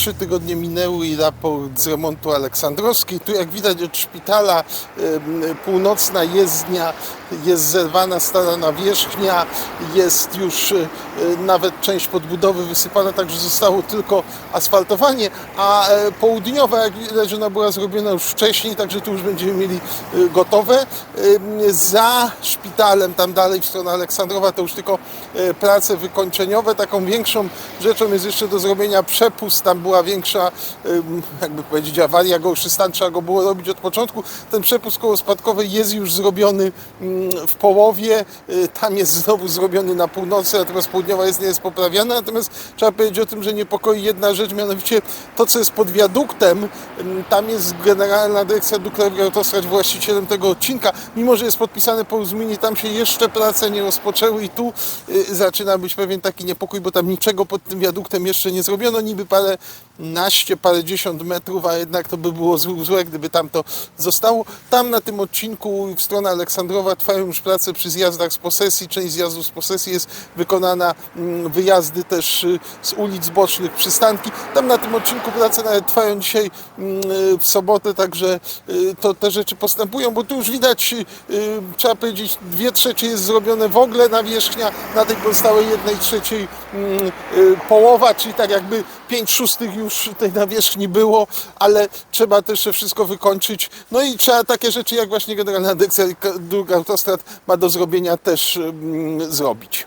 trzy tygodnie minęły i raport z remontu Aleksandrowskiej. Tu jak widać od szpitala północna jezdnia jest zerwana stara nawierzchnia, jest już e, nawet część podbudowy wysypana, także zostało tylko asfaltowanie, a e, południowa jak widać ona była zrobiona już wcześniej, także tu już będziemy mieli e, gotowe. Za szpitalem tam dalej w stronę Aleksandrowa to już tylko prace wykończeniowe. Taką większą rzeczą jest jeszcze do zrobienia przepust. Tam była większa, jakby powiedzieć, awaria go już stan trzeba go było robić od początku. Ten przepust kołospadkowy jest już zrobiony w połowie. E, Tam jest znowu zrobiony na północy, natomiast południowa jest nie jest poprawiana. Natomiast trzeba powiedzieć o tym, że niepokoi jedna rzecz, mianowicie to, co jest pod wiaduktem. em, Tam jest Generalna Dyrekcja Dróg Krajowych Autostrad właścicielem tego odcinka. Mimo, że jest podpisane porozumienie, tam się jeszcze prace nie rozpoczęły i tu y, zaczyna być pewien taki niepokój, bo tam niczego pod tym wiaduktem jeszcze nie zrobiono. Niby parę naście, parę dziesiąt metrów, a jednak to by było złe, gdyby tam to zostało. Tam na tym odcinku w stronę Aleksandrowa trwają już prace przy zjazdach z posesji. Część zjazdów z posesji jest wykonana, mm, wyjazdy też y, z ulic bocznych, przystanki. Tam na tym odcinku prace nawet trwają dzisiaj mm, y, w sobotę, także y, to te rzeczy postępują, bo tu już widać, trzeba powiedzieć, dwie trzecie jest zrobione w ogóle nawierzchnia, na tej pozostałej jednej trzeciej mm, połowa, czyli tak jakby pięć szóstych już tej nawierzchni było, ale trzeba też wszystko wykończyć. No i trzeba takie rzeczy jak właśnie Generalna Dyrekcja Dróg Autostrad ma do zrobienia też mm, zrobić.